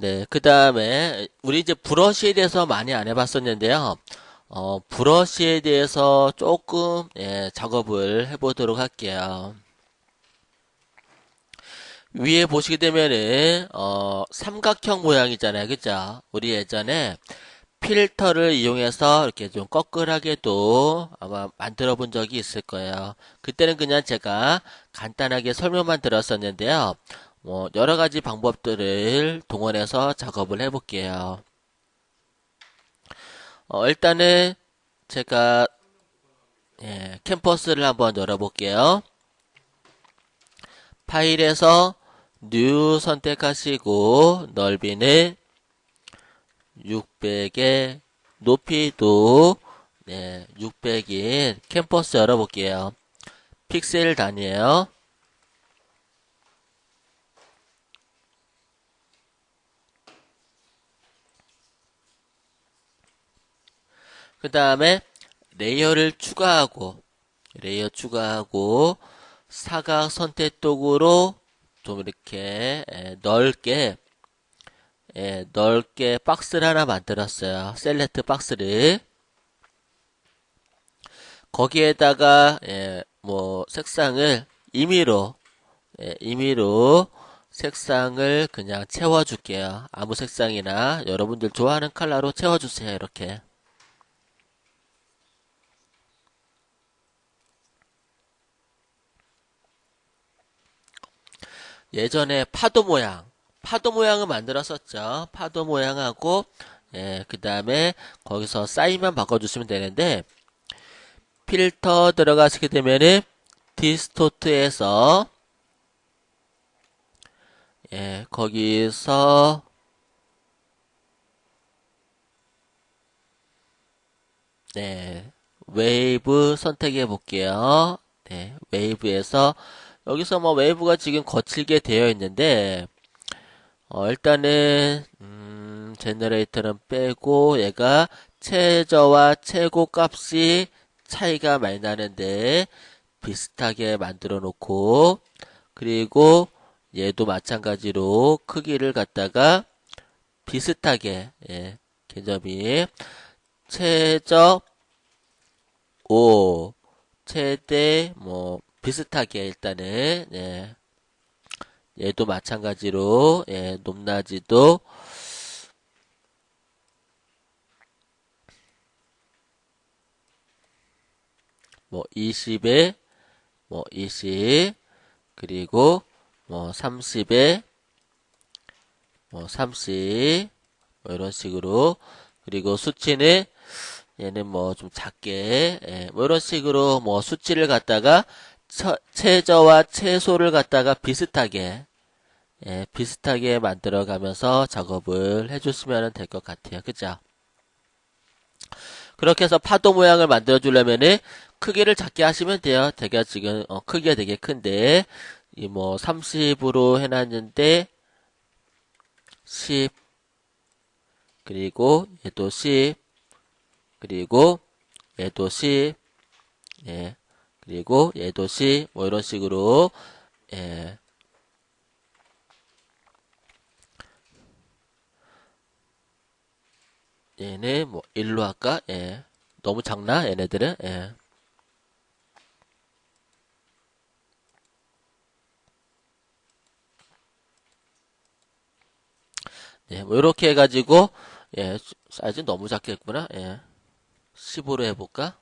네, 그 다음에 우리 이제 브러쉬에 대해서 많이 안 해봤었는데요. 어, 브러쉬에 대해서 조금 예, 작업을 해보도록 할게요. 위에 보시게 되면은 어, 삼각형 모양이잖아요, 그죠? 우리 예전에 필터를 이용해서 이렇게 좀 꺼끌하게도 아마 만들어 본 적이 있을 거예요. 그때는 그냥 제가 간단하게 설명만 들었었는데요. 뭐 여러 가지 방법들을 동원해서 작업을 해볼게요. 어, 일단은 제가 예, 캠퍼스를 한번 열어볼게요. 파일에서 뉴 선택하시고 넓이는 600에 높이도 네, 600인 캠퍼스 열어볼게요. 픽셀 단위에요. 그 다음에 레이어를 추가하고 레이어 추가하고 사각 선택도구로 좀 이렇게 에, 넓게 에, 넓게 박스를 하나 만들었어요. 셀렉트 박스를 거기에다가 예, 뭐 색상을 임의로 예, 임의로 색상을 그냥 채워줄게요. 아무 색상이나 여러분들 좋아하는 컬러로 채워주세요. 이렇게 예전에 파도 모양, 파도 모양을 만들었었죠. 파도 모양하고, 예, 그 다음에 거기서 사인만 바꿔주시면 되는데, 필터 들어가시게 되면은, 디스토트에서, 예, 거기서, 네, 웨이브 선택해 볼게요. 네, 웨이브에서, 여기서 뭐 웨이브가 지금 거칠게 되어 있는데 어, 일단은 음, 제너레이터는 빼고 얘가 최저와 최고 값이 차이가 많이 나는데 비슷하게 만들어 놓고 그리고 얘도 마찬가지로 크기를 갖다가 비슷하게 예, 개점이 최저 5 최대 뭐 비슷하게 일단은 예. 얘도 마찬가지로 예, 높낮이도. 뭐 20에 뭐 20 그리고 뭐 30에 뭐 30, 뭐 이런 식으로. 그리고 수치는 얘는 뭐 좀 작게 예, 뭐 이런 식으로 뭐 수치를 갖다가 처, 최저와 최소를 갖다가 비슷하게 예, 비슷하게 만들어 가면서 작업을 해주시면 될 것 같아요. 그죠? 그렇게 해서 파도 모양을 만들어 주려면은 크기를 작게 하시면 돼요. 되게 지금 어, 크기가 되게 큰데 이 뭐 30으로 해놨는데 10 그리고 얘도 10 그리고 얘도 10 예. 그리고 얘도 시, 뭐 이런 식으로, 예. 얘는 뭐, 일로 할까? 예. 너무 작나? 얘네들은? 예. 예, 뭐, 이렇게 해가지고, 예, 사이즈 너무 작게 했구나. 예. 15로 해볼까?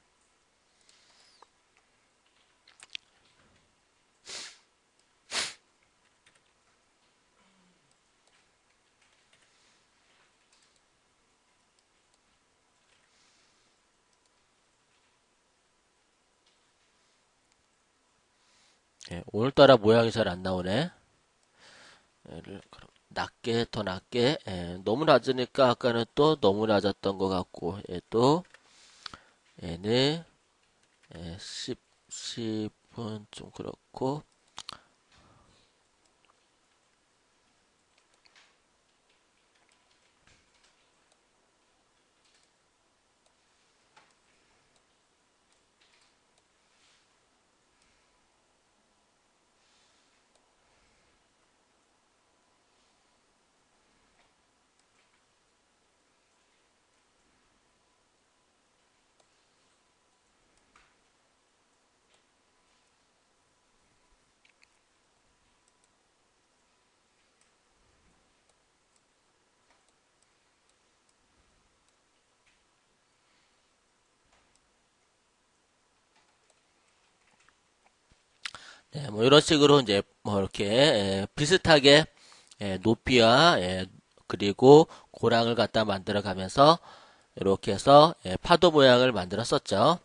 예, 오늘따라 모양이 잘 안 나오네. 그럼 낮게 더 낮게 예, 너무 낮으니까 아까는 또 너무 낮았던 것 같고 얘도 얘는 예, 10, 10은 좀 그렇고 네, 뭐 이런 식으로 이제 뭐 이렇게 예, 비슷하게 예, 높이와 예, 그리고 고랑을 갖다 만들어 가면서 이렇게 해서 예, 파도 모양을 만들었었죠.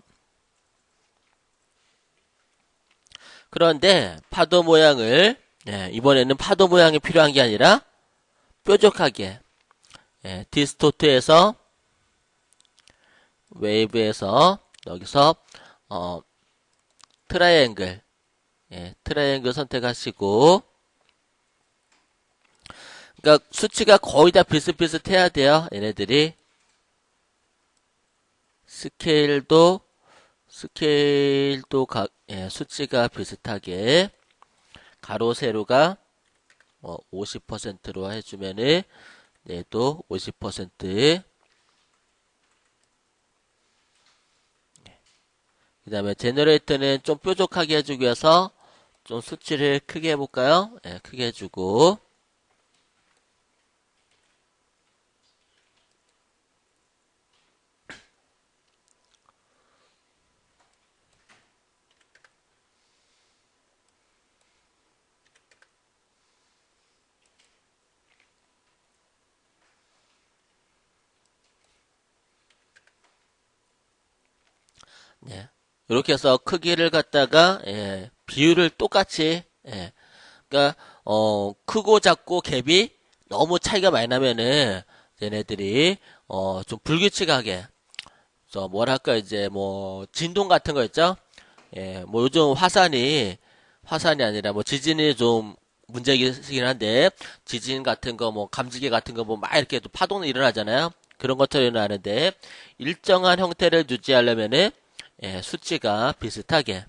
그런데 파도 모양을 예, 이번에는 파도 모양이 필요한 게 아니라 뾰족하게 예, 디스토트에서 웨이브에서 여기서 어, 트라이앵글 예, 트라이앵글 선택하시고 그러니까 수치가 거의 다 비슷비슷해야 돼요. 얘네들이 스케일도 스케일도 각 예, 수치가 비슷하게 가로 세로가 뭐 50%로 해주면은 얘도 50%. 그 다음에 제너레이터는 좀 뾰족하게 해주기 위해서 좀 수치를 크게 해볼까요? 예, 크게 해주고 예. 이렇게 해서 크기를 갖다가 예, 비율을 똑같이 예. 그러니까 어 크고 작고 갭이 너무 차이가 많이 나면은 얘네들이 어 좀 불규칙하게 저 뭐랄까 이제 뭐 진동 같은 거 있죠? 예, 뭐 요즘 화산이 화산이 아니라 뭐 지진이 좀 문제이긴 한데 지진 같은 거 뭐 감지기 같은 거 뭐 막 이렇게 또 파동이 일어나잖아요. 그런 것처럼 일어나는데 일정한 형태를 유지하려면은 예, 수치가 비슷하게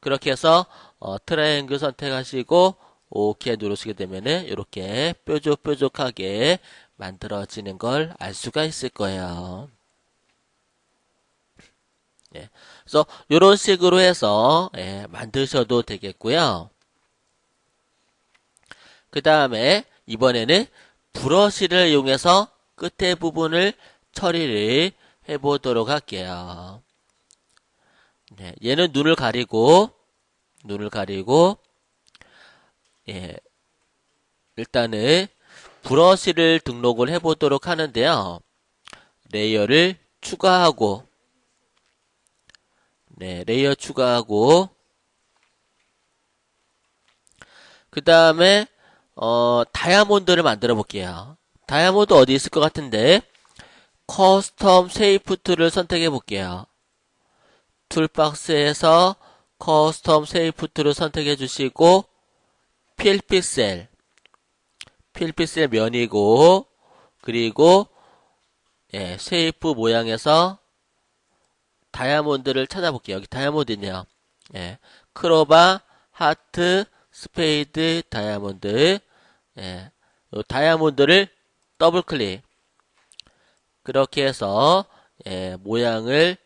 그렇게 해서 어, 트라이앵글 선택하시고 오케이 누르시게 되면은 이렇게 뾰족뾰족하게 만들어지는 걸 알 수가 있을 거예요. 예, 그래서 이런 식으로 해서 예, 만드셔도 되겠고요. 그 다음에 이번에는 브러쉬를 이용해서 끝에 부분을 처리를 해보도록 할게요. 네, 얘는 눈을 가리고 눈을 가리고 예, 일단은 브러쉬를 등록을 해보도록 하는데요. 레이어를 추가하고 네, 레이어 추가하고 그 다음에 어, 다이아몬드를 만들어 볼게요. 다이아몬드 어디 있을 것 같은데 커스텀 세이프 툴을 선택해 볼게요. 툴박스에서 커스텀 세이프 툴을 선택해 주시고 필픽셀 필픽셀 면이고 그리고 예, 쉐이프 모양에서 다이아몬드를 찾아볼게요. 여기 다이아몬드 있네요. 예, 크로바, 하트, 스페이드, 다이아몬드. 예, 요 다이아몬드를 더블 클릭. 그렇게 해서 예, 모양을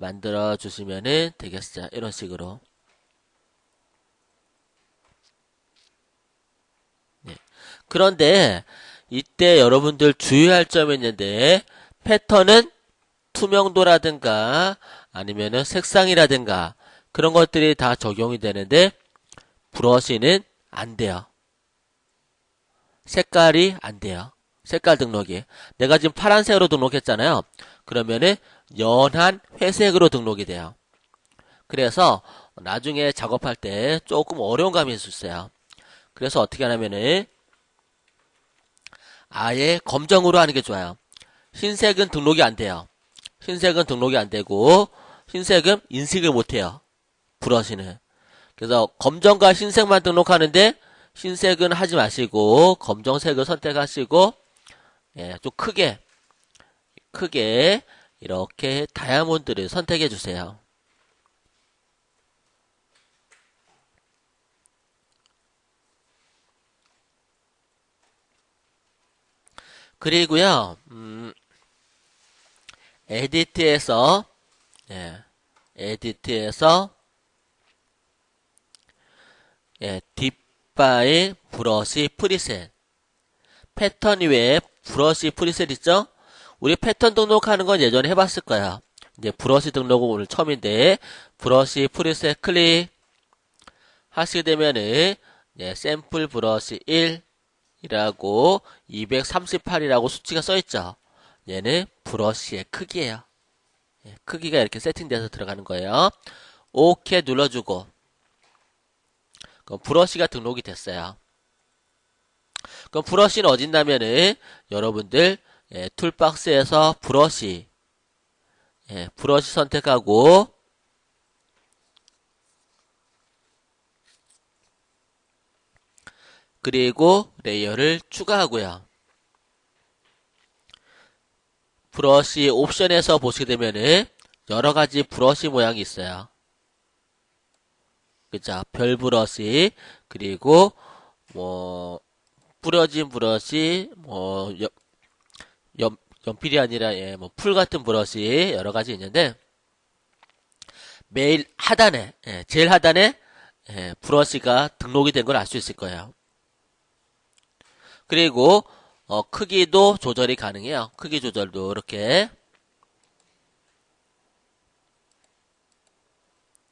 만들어 주시면은 되겠어요. 이런 식으로. 네. 그런데 이때 여러분들 주의할 점이 있는데 패턴은 투명도라든가 아니면은 색상이라든가 그런 것들이 다 적용이 되는데 브러쉬는 안 돼요. 색깔이 안 돼요. 색깔 등록이. 내가 지금 파란색으로 등록했잖아요. 그러면은 연한 회색으로 등록이 돼요. 그래서 나중에 작업할 때 조금 어려운 감이 있을 수 있어요. 그래서 어떻게 하냐면은 아예 검정으로 하는 게 좋아요. 흰색은 등록이 안 돼요. 흰색은 등록이 안 되고 흰색은 인식을 못 해요. 브러쉬는. 그래서 검정과 흰색만 등록하는데 흰색은 하지 마시고 검정색을 선택하시고 예, 좀 크게 크게 이렇게 다이아몬드를 선택해 주세요. 그리고요, 음, 에디트에서, 예, 에디트에서, 예, 딥바이 브러쉬 프리셋. 패턴 위에 브러쉬 프리셋 있죠? 우리 패턴 등록하는 건 예전에 해봤을 거야. 이제 브러쉬 등록은 오늘 처음인데, 브러쉬 프리셋 클릭. 하시게 되면은 예, 샘플 브러쉬 1 이라고 238이라고 수치가 써 있죠. 얘는 브러쉬의 크기예요. 예, 크기가 이렇게 세팅돼서 들어가는 거예요. 오케이 눌러주고 그럼 브러쉬가 등록이 됐어요. 그럼 브러쉬는 어딨냐면은 여러분들 예, 툴박스에서 브러쉬 예, 브러쉬 선택하고 그리고 레이어를 추가하고요. 브러쉬 옵션에서 보시게 되면은 여러 가지 브러쉬 모양이 있어요. 그죠? 별 브러쉬, 그리고 뭐 뿌려진 브러쉬, 뭐 연, 연, 연필이 아니라 예, 뭐 풀 같은 브러쉬 여러 가지 있는데 매일 하단에 예, 제일 하단에 예, 브러쉬가 등록이 된 걸 알 수 있을 거예요. 그리고 어, 크기도 조절이 가능해요. 크기 조절도 이렇게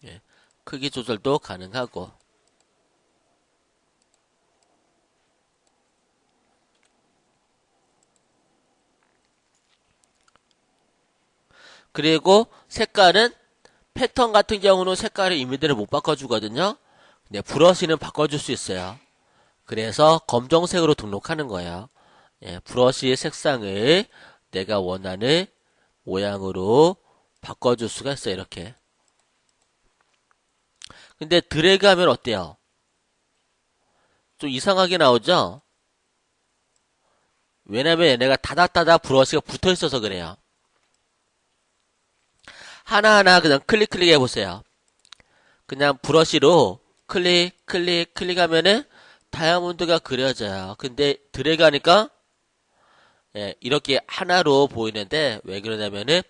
예, 크기 조절도 가능하고 그리고 색깔은 패턴 같은 경우는 색깔을 이미지를 못 바꿔주거든요. 근데 브러쉬는 바꿔줄 수 있어요. 그래서 검정색으로 등록하는 거예요. 예, 브러쉬의 색상을 내가 원하는 모양으로 바꿔줄 수가 있어요. 이렇게. 근데 드래그 하면 어때요? 좀 이상하게 나오죠? 왜냐면 얘네가 다닥다닥 브러쉬가 붙어 있어서 그래요. 하나하나 그냥 클릭 클릭 해 보세요. 그냥 브러쉬로 클릭 클릭 클릭하면은 다이아몬드가 그려져요. 근데 드래그 하니까 예, 이렇게 하나로 보이는데 왜 그러냐면은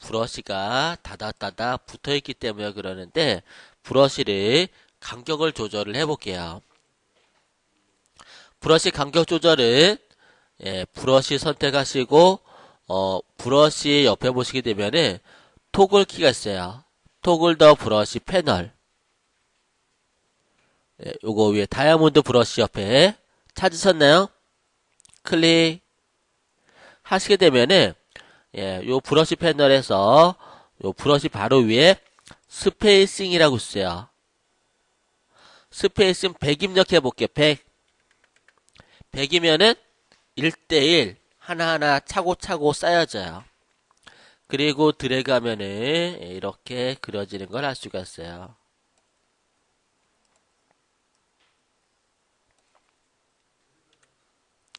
브러쉬가 다닥다닥 붙어 있기 때문에 그러는데 브러쉬를 간격을 조절을 해 볼게요. 브러쉬 간격 조절은 예, 브러쉬 선택하시고 어, 브러쉬 옆에 보시게 되면은 토글 키가 있어요. 토글 더 브러쉬 패널. 예, 요거 위에 다이아몬드 브러쉬 옆에 찾으셨나요? 클릭 하시게 되면은 예, 요 브러쉬 패널에서 요 브러쉬 바로 위에 스페이싱이라고 있어요. 스페이싱 100 입력해 볼게요. 100. 100이면은 1대1 하나하나 차고차고 쌓여져요. 그리고 드래그 하면은 이렇게 그려지는 걸 알 수가 있어요.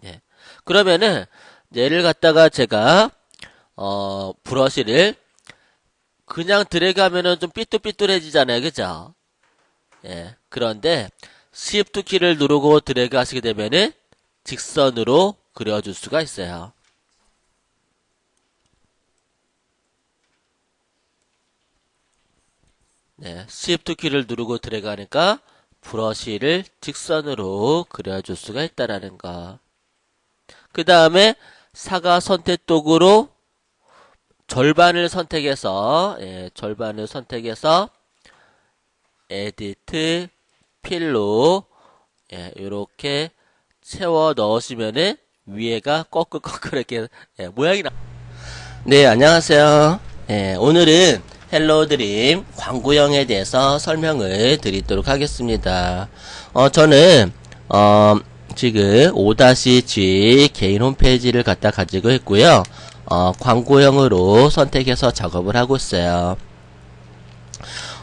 예. 그러면은 얘를 갖다가 제가 어 브러쉬를 그냥 드래그 하면은 좀 삐뚤삐뚤해지잖아요. 그죠? 예. 그런데 Shift 키를 누르고 드래그 하시게 되면은 직선으로 그려줄 수가 있어요. 네, Shift 키를 누르고 하니까 브러쉬를 직선으로 그려줄 수가 있다라는 거. 그 다음에 사과 선택 도구로 절반을 선택해서 예, 절반을 선택해서 에디트 필로 예, 이렇게 채워 넣으시면은 위에가 꺼끌꺼끌 이렇게 예, 모양이 나. 네, 안녕하세요. 예, 오늘은 헬로 드림 광고형에 대해서 설명을 드리도록 하겠습니다. 어, 저는 어, 지금 5-G 개인 홈페이지를 갖다 가지고 있고요. 어, 광고형으로 선택해서 작업을 하고 있어요.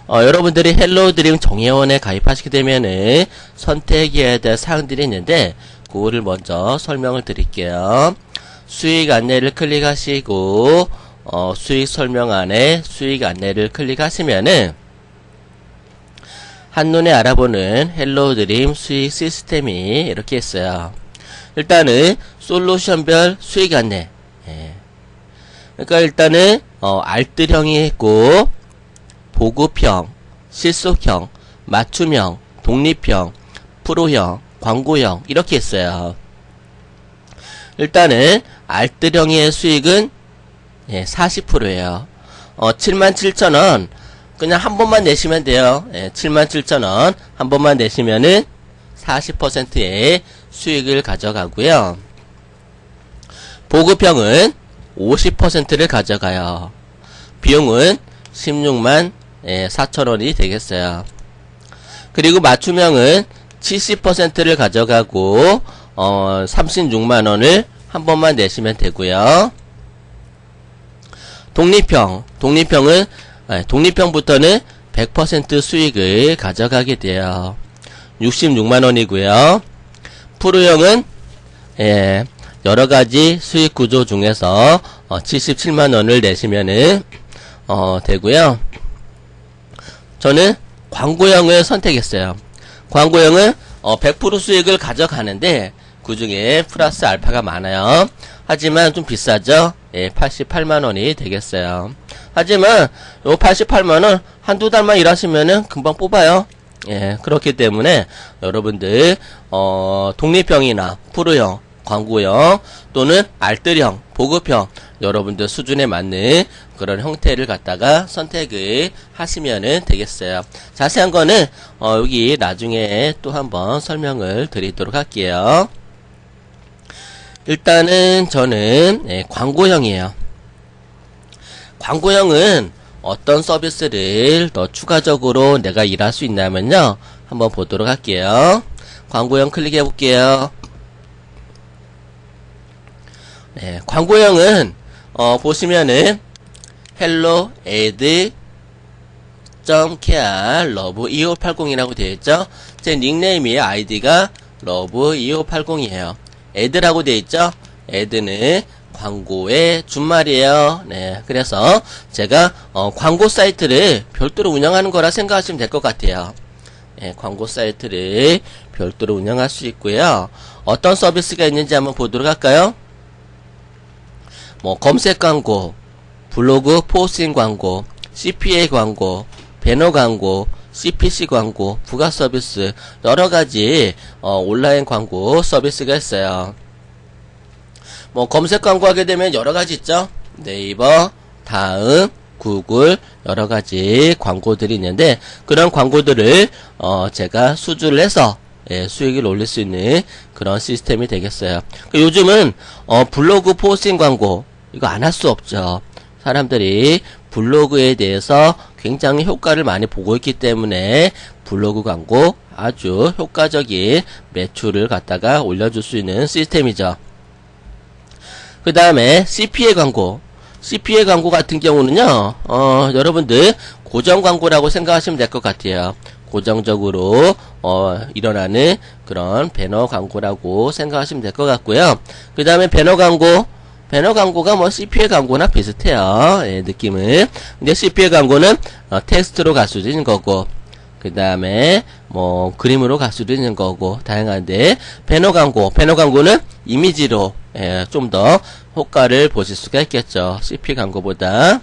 어, 여러분들이 헬로 드림 정예원에 가입하시게 되면은 선택해야 될 사항들이 있는데 그거를 먼저 설명을 드릴게요. 수익 안내를 클릭하시고 어, 수익 설명안에 수익 안내를 클릭하시면은 한눈에 알아보는 헬로 드림 수익 시스템이 이렇게 있어요. 일단은 솔루션별 수익 안내. 예. 그러니까 일단은 어, 알뜰형이 있고 보급형, 실속형, 맞춤형, 독립형, 프로형, 광고형 이렇게 있어요. 일단은 알뜰형의 수익은 예, 40%예요. 어, 77,000원. 그냥 한 번만 내시면 돼요. 예, 77,000원 한 번만 내시면은 40%의 수익을 가져가고요. 보급형은 50%를 가져가요. 비용은 16만 4천원이 되겠어요. 그리고 맞춤형은 70%를 가져가고 어, 36만원을 한 번만 내시면 되고요. 독립형, 독립형은 아, 독립형부터는 100% 수익을 가져가게 돼요. 66만원이고요. 프로형은 예, 여러 가지 수익 구조 중에서 어, 77만 원을 내시면은 어, 되고요. 저는 광고형을 선택했어요. 광고형은 어, 100% 수익을 가져가는데 그 중에 플러스 알파가 많아요. 하지만 좀 비싸죠? 예, 88만 원이 되겠어요. 하지만 요 88만 원 한두 달만 일하시면은 금방 뽑아요. 예, 그렇기 때문에 여러분들 어, 독립형이나 프로형, 광고형 또는 알뜰형, 보급형 여러분들 수준에 맞는 그런 형태를 갖다가 선택을 하시면은 되겠어요. 자세한 거는 어, 여기 나중에 또 한번 설명을 드리도록 할게요. 일단은 저는 예, 광고형이에요. 광고형은 어떤 서비스를 더 추가적으로 내가 일할 수 있냐면요. 한번 보도록 할게요. 광고형 클릭해 볼게요. 네, 광고형은 어, 보시면은 hello ad .kr love 2580이라고 되어 있죠. 제 닉네임이 아이디가 love 2580이에요. 애드라고 되어 있죠. 애드는 광고의 준말이에요. 네, 그래서 제가 어, 광고 사이트를 별도로 운영하는 거라 생각하시면 될 것 같아요. 네, 광고 사이트를 별도로 운영할 수 있고요. 어떤 서비스가 있는지 한번 보도록 할까요? 뭐 검색 광고, 블로그 포스팅 광고, CPA 광고, 배너 광고, CPC 광고, 부가 서비스 여러 가지 어, 온라인 광고 서비스가 있어요. 뭐 검색 광고 하게 되면 여러 가지 있죠. 네이버, 다음, 구글 여러 가지 광고들이 있는데 그런 광고들을 어, 제가 수주를 해서 예, 수익을 올릴 수 있는 그런 시스템이 되겠어요. 그 요즘은 어, 블로그 포스팅 광고 이거 안 할 수 없죠. 사람들이 블로그에 대해서 굉장히 효과를 많이 보고 있기 때문에 블로그 광고 아주 효과적인 매출을 갖다가 올려줄 수 있는 시스템이죠. 그 다음에 CPA 광고. CPA 광고 같은 경우는요, 어, 여러분들 고정 광고라고 생각하시면 될 것 같아요. 고정적으로, 어, 일어나는 그런 배너 광고라고 생각하시면 될 것 같고요. 그 다음에 배너 광고. 배너 광고가 뭐 CPA 광고나 비슷해요. 예, 느낌은. 근데 CPA 광고는 어, 텍스트로 갈 수도 있는 거고, 그 다음에 뭐 그림으로 갈 수도 있는 거고 다양한데 배너 광고, 배너 광고는 이미지로 예, 좀 더 효과를 보실 수가 있겠죠. CP 광고보다.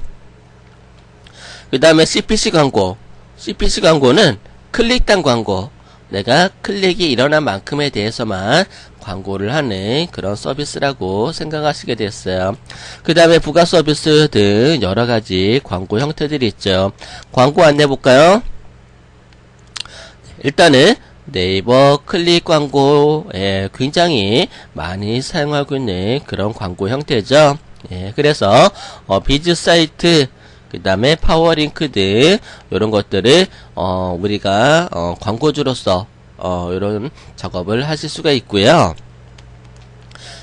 그 다음에 CPC 광고. CPC 광고는 클릭당 광고. 내가 클릭이 일어난 만큼에 대해서만 광고를 하는 그런 서비스라고 생각하시게 됐어요. 그 다음에 부가 서비스 등 여러 가지 광고 형태들이 있죠. 광고 안내 볼까요? 일단은 네이버 클릭 광고에 굉장히 많이 사용하고 있는 그런 광고 형태죠. 예, 그래서 어, 비즈 사이트 그 다음에 파워링크 등 이런 것들을 어, 우리가 어, 광고주로서 어, 이런 작업을 하실 수가 있고요.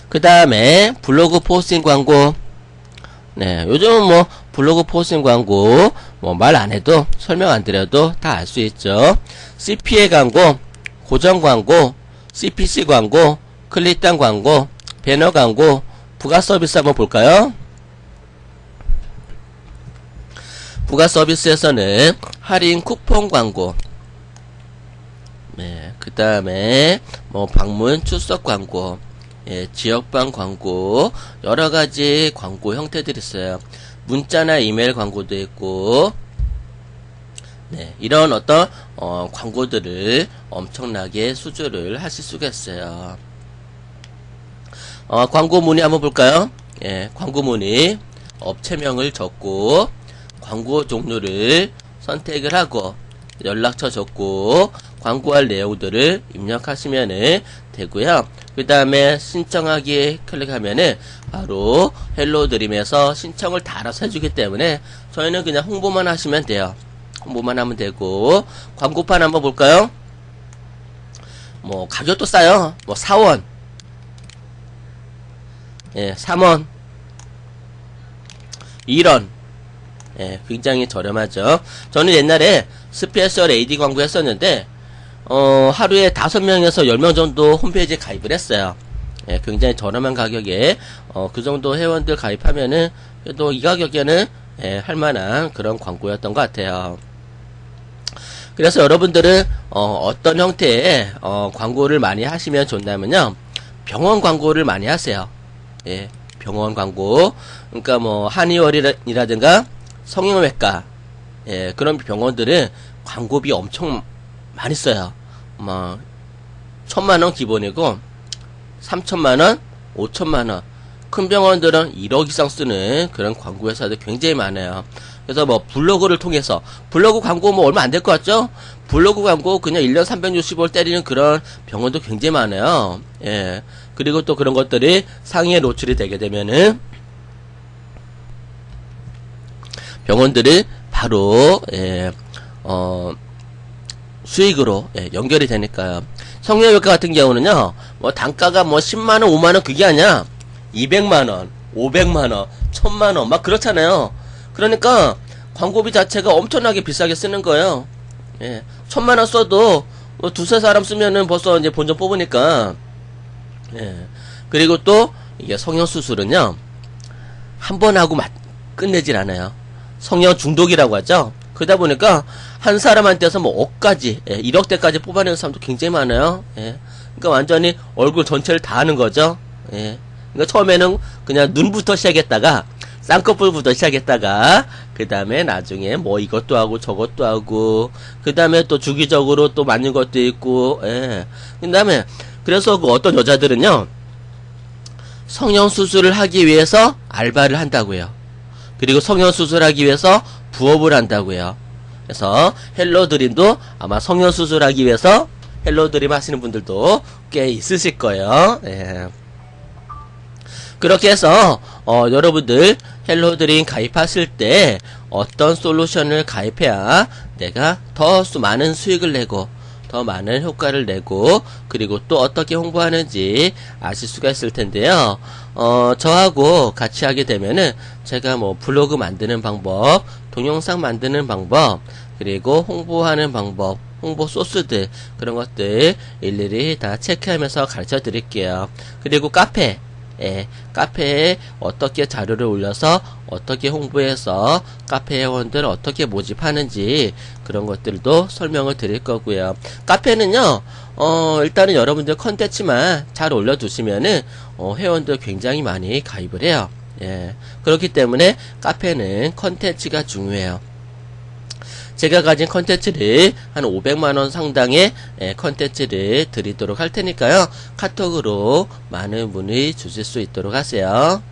그 다음에 블로그 포스팅 광고 네, 요즘은 뭐 블로그 포스팅 광고 뭐 말 안 해도 설명 안 드려도 다 알 수 있죠. CPA 광고, 고정 광고, CPC 광고, 클릭당 광고, 배너 광고, 부가 서비스 한번 볼까요? 부가 서비스에서는 할인 쿠폰 광고, 네, 그 다음에 뭐 방문 출석 광고, 예, 지역방 광고, 여러 가지 광고 형태들이 있어요. 문자나 이메일 광고도 있고, 네, 이런 어떤 어, 광고들을 엄청나게 수주를 하실 수가 있어요. 어, 광고 문의 한번 볼까요? 예, 광고 문의 업체명을 적고 광고 종류를 선택을 하고 연락처 적고 광고할 내용들을 입력하시면은 되고요. 그 다음에 신청하기 클릭하면은 바로 헬로 드림에서 신청을 다 알아서 해주기 때문에 저희는 그냥 홍보만 하시면 돼요. 홍보만 하면 되고 광고판 한번 볼까요? 뭐 가격도 싸요. 뭐 4원, 예, 3원, 1원, 예, 굉장히 저렴하죠. 저는 옛날에 스페셜 AD 광고 했었는데, 어, 하루에 5명에서 10명 정도 홈페이지에 가입을 했어요. 예, 굉장히 저렴한 가격에, 어, 그 정도 회원들 가입하면은, 그래도 이 가격에는, 예, 할 만한 그런 광고였던 것 같아요. 그래서 여러분들은, 어, 떤 형태의, 어, 광고를 많이 하시면 좋냐면요. 병원 광고를 많이 하세요. 예, 병원 광고. 그러니까 뭐, 한의원이라든가, 성형외과, 예, 그런 병원들은 광고비 엄청 많이 써요. 뭐, 천만원 기본이고, 삼천만원, 오천만원. 큰 병원들은 1억 이상 쓰는 그런 광고 회사들 굉장히 많아요. 그래서 뭐 블로그를 통해서 블로그 광고 뭐 얼마 안 될 것 같죠? 블로그 광고 그냥 1년 360원 때리는 그런 병원도 굉장히 많아요. 예. 그리고 또 그런 것들이 상위에 노출이 되게 되면은 병원들이 바로 예, 어, 수익으로 예, 연결이 되니까요. 성형외과 같은 경우는요, 뭐 단가가 뭐 10만 원, 5만 원 그게 아니야. 200만 원, 500만 원, 1000만 원 막 그렇잖아요. 그러니까 광고비 자체가 엄청나게 비싸게 쓰는 거예요. 예, 1000만 원 써도 뭐 두세 사람 쓰면은 벌써 이제 본전 뽑으니까. 예. 그리고 또 이게 성형 수술은요. 한 번 하고 마- 끝내질 않아요. 성형 중독이라고 하죠. 그러다 보니까 한 사람한테서 뭐 억까지, 예, 1억대까지 뽑아내는 사람도 굉장히 많아요. 예. 그러니까 완전히 얼굴 전체를 다 하는 거죠. 예. 그러니까 처음에는 그냥 눈부터 시작했다가 쌍꺼풀부터 시작했다가 그 다음에 나중에 뭐 이것도 하고 저것도 하고 그 다음에 또 주기적으로 또 맞는 것도 있고 예. 그 다음에 그래서 그 어떤 여자들은요 성형 수술을 하기 위해서 알바를 한다고요. 그리고 성형 수술하기 위해서 부업을 한다고요. 그래서 헬로 드림도 아마 성형 수술하기 위해서 헬로 드림 하시는 분들도 꽤 있으실 거예요. 예. 그렇게 해서 어, 여러분들 헬로 드림 가입하실 때 어떤 솔루션을 가입해야 내가 더 수- 많은 수익을 내고 더 많은 효과를 내고 그리고 또 어떻게 홍보하는지 아실 수가 있을 텐데요. 어, 저하고 같이 하게 되면은 제가 뭐 블로그 만드는 방법, 동영상 만드는 방법, 그리고 홍보하는 방법, 홍보 소스들 그런 것들 일일이 다 체크하면서 가르쳐 드릴게요. 그리고 카페 예, 카페에 어떻게 자료를 올려서 어떻게 홍보해서 카페 회원들 어떻게 모집하는지 그런 것들도 설명을 드릴 거고요. 카페는요, 어, 일단은 여러분들 컨텐츠만 잘 올려두시면은 어, 회원들 굉장히 많이 가입을 해요. 예, 그렇기 때문에 카페는 컨텐츠가 중요해요. 제가 가진 컨텐츠를 한 500만원 상당의 예, 컨텐츠를 드리도록 할 테니까요. 카톡으로 많은 문의 주실 수 있도록 하세요.